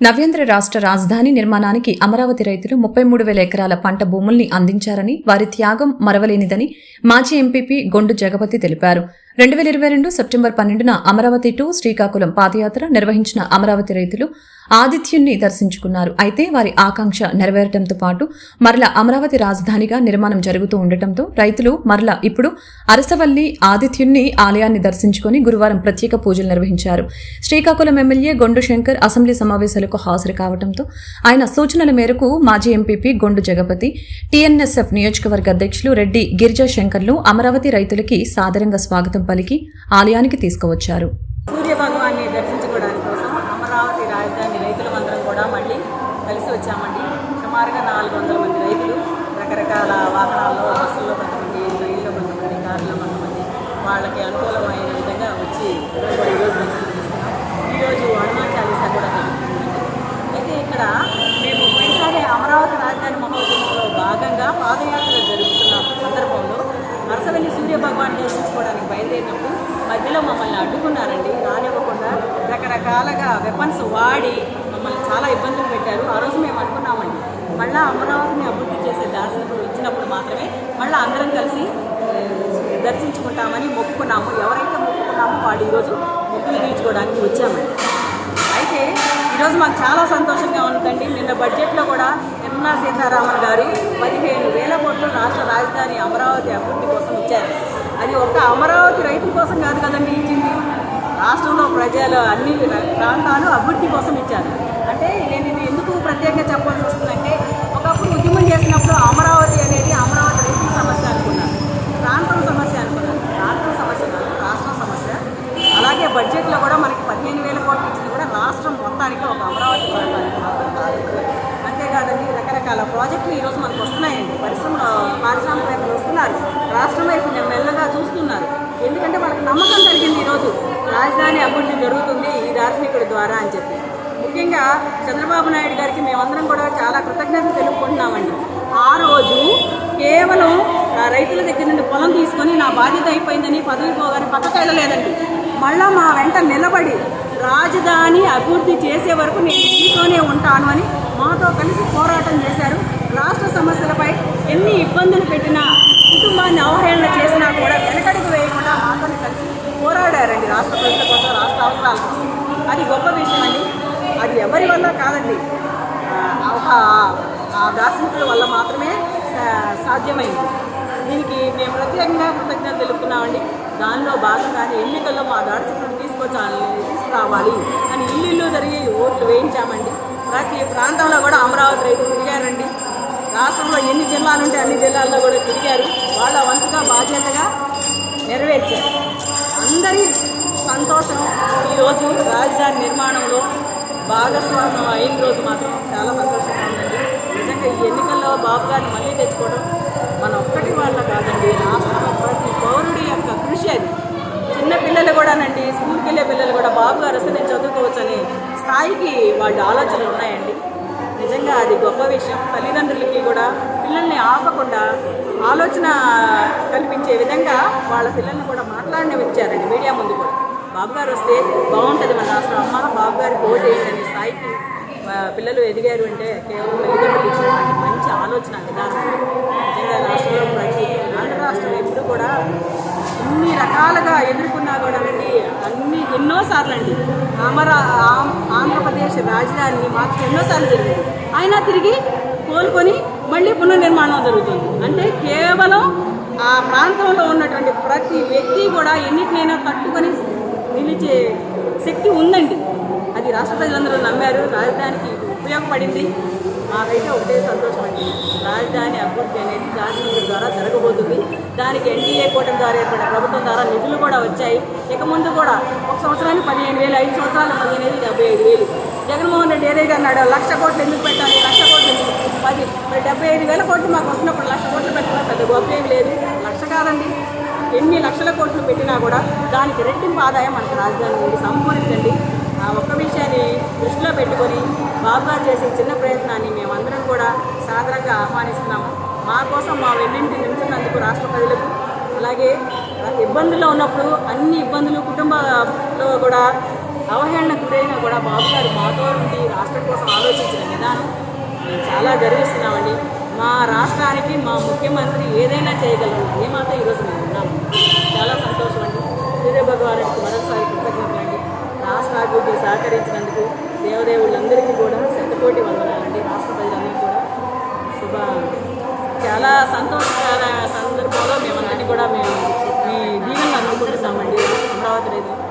నవ్యాంధ్ర రాష్ట్ర రాజధాని నిర్మాణానికి అమరావతి రైతులు ముప్పై మూడు వేల ఎకరాల పంట భూముల్ని అందించారని వారి త్యాగం మరవలేనిదని మాజీ ఎంపీపీ గొండు జగపతి తెలిపారు. రెండు వేల ఇరవై రెండు సెప్టెంబర్ పన్నెండున అమరావతి టు శ్రీకాకుళం పాదయాత్ర నిర్వహించిన అమరావతి రైతులు ఆదిత్యుణ్ణి దర్శించుకున్నారు. అయితే వారి ఆకాంక్ష నెరవేరటంతో పాటు మరల అమరావతి రాజధానిగా నిర్మాణం జరుగుతూ ఉండటంతో రైతులు మరల ఇప్పుడు అరసవల్లి ఆదిత్యుణ్ణి ఆలయాన్ని దర్శించుకుని గురువారం ప్రత్యేక పూజలు నిర్వహించారు. శ్రీకాకుళం ఎమ్మెల్యే గొండు శంకర్ అసెంబ్లీ సమావేశాలకు హాజరు కావడంతో ఆయన సూచనల మేరకు మాజీ ఎంపీపీ గొండు జగపతి టీఎన్ఎస్ఎఫ్ నియోజకవర్గ అధ్యక్షులు రెడ్డి గిరిజా శంకర్లు అమరావతి రైతులకి సాదరంగా స్వాగతం పలికి ఆలయానికి తీసుకువచ్చారు. రకరకాలుగా వెపన్స్ వాడి మమ్మల్ని చాలా ఇబ్బందులు పెట్టారు. ఆ రోజు మేము అనుకున్నామండి. మళ్ళీ అమరావతిని అభివృద్ధి చేసే దర్శనం ఇచ్చినప్పుడు మాత్రమే మళ్ళీ అందరం కలిసి దర్శించుకుంటామని మొక్కుకున్నాము. ఎవరైతే మొక్కుకున్నామో వాడు ఈరోజు మొక్కులు తీర్చుకోవడానికి వచ్చామండి. అయితే ఈరోజు మాకు చాలా సంతోషంగా ఉందండి. నిన్న బడ్జెట్లో కూడా నిర్మలా సీతారామన్ గారు పదిహేను వేల కోట్లు రాష్ట్ర రాజధాని అమరావతి అభివృద్ధి కోసం ఇచ్చారు. అది ఒక అమరావతి రైతుల కోసం కాదు కదండి ఇచ్చింది. రాష్ట్రంలో ప్రజలు అన్ని ప్రాంతాలు అభివృద్ధి కోసం ఇచ్చారు. అంటే నేను ఇది ఎందుకు ప్రత్యేకంగా చెప్పాల్సి వస్తుందంటే ఒకప్పుడు ఉద్యమం చేసినప్పుడు అమరావతి అనేది అమరావతి రైతుల సమస్య అనుకున్నాను ప్రాంతం సమస్య అనుకున్నాను ప్రాంతం సమస్య కాదు రాష్ట్రం సమస్య. అలాగే బడ్జెట్లో కూడా మనకి పదిహేను వేల కోట్లు ఇచ్చింది కూడా రాష్ట్రం మొత్తానికి ఒక అమరావతి ప్రాంతానికి మాత్రం కాదు. అంతేకాదండి రకరకాల ప్రాజెక్టులు ఈరోజు మనకు వస్తున్నాయండి. పరిశ్రమ పారిశ్రామికవేత్తలు వస్తున్నారు. రాష్ట్రం వైపు మెల్లగా చూస్తున్నారు. ఎందుకంటే వాళ్ళకి నమ్మకం కలిగింది ఈరోజు. రాజధాని అభివృద్ధి జరుగుతుంది ఈ దార్శనికుడి ద్వారా అని చెప్పి. ముఖ్యంగా చంద్రబాబు నాయుడు గారికి మేమందరం కూడా చాలా కృతజ్ఞతలు తెలుపుకుంటున్నామండి. ఆ రోజు కేవలం రైతుల దగ్గర నుండి పొలం తీసుకొని నా బాధ్యత అయిపోయిందని పదవి పోగానే పక్కకు వెళ్ళలేదండి మళ్ళా మా వెంట నిలబడి రాజధాని అభివృద్ధి చేసే వరకు నేను మీతోనే ఉంటాను అని మాతో కలిసి పోరాటం చేశారు. రాష్ట్ర సమస్యలపై ఎన్ని ఇబ్బందులు పెట్టినా కుటుంబాన్ని అవహేళన చేసినా కూడా వెనకడుగు కలిసి పోరాడారండి రాష్ట్ర ప్రజల కోసం రాష్ట్ర అవసరాల కోసం. అది గొప్ప విషయం అండి. అది ఎవరి వల్ల కాదండి. ఆ, ఒక దార్శనికుల వల్ల మాత్రమే సాధ్యమైంది. దీనికి మేము ప్రత్యేకంగా కృతజ్ఞత తెలుపుకున్నామండి దానిలో భాగంగానే ఎన్నికల్లో మా దార్శకులను తీసుకొచ్చాలి తీసుకురావాలి అని ఇల్లు ఇల్లు జరిగి ఓట్లు వేయించామండి. ప్రతి ప్రాంతంలో కూడా అమరావతి రైతులు తిరిగారండి. రాష్ట్రంలో ఎన్ని జిల్లాలు ఉంటే అన్ని జిల్లాల్లో కూడా తిరిగారు. వాళ్ళ వంతుగా బాధ్యతగా నెరవేర్చారు. అందరి సంతోషం ఈరోజు రాజధాని నిర్మాణంలో భాగస్వామ్యం అయిన రోజు మాత్రం చాలా సంతోషంగా ఉందండి. నిజంగా ఈ ఎన్నికల్లో బాబు గారిని మళ్ళీ తెచ్చుకోవడం మన ఒక్కటి వాళ్ళ కాదండి. రాష్ట్రంలో ప్రతి పౌరుడి యొక్క కృషి అది. చిన్న పిల్లలు కూడానండి స్కూల్కి వెళ్ళే పిల్లలు కూడా బాబు గారు వస్తే నేను చదువుకోవచ్చు అనే స్థాయికి వాళ్ళ ఆలోచనలు ఉన్నాయండి. నిజంగా అది గొప్ప విషయం. తల్లిదండ్రులకి కూడా పిల్లల్ని ఆపకుండా ఆలోచన కల్పించే విధంగా వాళ్ళ పిల్లల్ని కూడా మాట్లాడనిచ్చారండి మీడియా ముందు కూడా. బాబు గారు వస్తే బాగుంటుంది మన రాష్ట్రం. అమ్మ బాబు గారికి ఓటు వేయండి స్థాయికి పిల్లలు ఎదిగారు అంటే కేవలం తల్లిదండ్రులు ఇచ్చినటువంటి మంచి ఆలోచన విధానం నిజంగా రాష్ట్రంలో ప్రతి ఆంధ్ర రాష్ట్రం ఎప్పుడు కూడా ఇన్ని రకాలుగా ఎదుర్కొన్నా కూడా అండి అన్ని ఎన్నోసార్లు అండి అమరా ఆం- ఆంధ్రప్రదేశ్ రాజధానిని మాకు ఎన్నోసార్లు జరిగింది. అయినా తిరిగి కోలుకొని మళ్ళీ పునర్నిర్మాణం జరుగుతుంది. అంటే కేవలం ఆ ప్రాంతంలో ఉన్నటువంటి ప్రతి వ్యక్తి కూడా ఎన్నిటినైనా తట్టుకొని నిలిచే శక్తి ఉందండి. అది రాష్ట్ర ప్రజలందరూ నమ్మారు. రాజధానికి ఉపయోగపడింది. మాకైతే ఒకటే సంతోషం అండి రాజధాని అభివృద్ధి అనేది రాజమండ్రి ద్వారా జరగబోతుంది. దానికి ఎన్డీఏ కూటమి ద్వారా ఏర్పడిన ప్రభుత్వం ద్వారా నిధులు కూడా వచ్చాయి. ఇక ముందు కూడా ఒక సంవత్సరానికి పదిహేను వేలు ఐదు సంవత్సరాలు పదిహేను వేలు డెబ్బై ఐదు వేలు. జగన్మోహన్ రెడ్డి ఏదైతే అన్నాడు లక్ష కోట్లు ఎందుకు పెట్టాలి? లక్ష కోట్లు ఎందుకు? పది మరి డెబ్బై ఐదు వేల కోట్లు మాకు వస్తున్నప్పుడు లక్ష కోట్లు పెట్టడం పెద్ద గొప్ప ఏం లేదు. లక్ష కాదండి. ఎన్ని లక్షల కోట్లు పెట్టినా కూడా దానికి రెట్టింపు ఆదాయం మనకు రాజధాని నుండి సంపూరించండి. ఆ ఒక్క విషయాన్ని దృష్టిలో పెట్టుకొని బాబు గారు చేసే చిన్న ప్రయత్నాన్ని మేమందరం కూడా సాదరంగా ఆహ్వానిస్తున్నాము. మా కోసం మా వెన్నింటి నిలిచినందుకు రాష్ట్ర ప్రజలకు అలాగే ఇబ్బందుల్లో ఉన్నప్పుడు అన్ని ఇబ్బందులు కుటుంబంలో కూడా అవహేళనకు గురైనా కూడా బాబు గారు మాతో ఉండి రాష్ట్రం కోసం విధానం మేము చాలా గర్విస్తున్నామండి. మా రాష్ట్రానికి మా ముఖ్యమంత్రి ఏదైనా చేయగలరు ఏమాత్రం ఈరోజు మేము ఉన్నాము. చాలా సంతోషం అండి సూర్య భగవానుడికి మరొకసారి సాగుకి సహకరించినందుకు దేవదేవుళ్ళందరికీ కూడా శతకోటి వందనాలండి. రాష్ట్ర ప్రజలందరికీ కూడా శుభ చాలా సంతోషకర సందర్భంలో మేమందరినీ కూడా మేము మీ దీవెనలు అందుకుంటున్నామండి అమరావతి రైతులు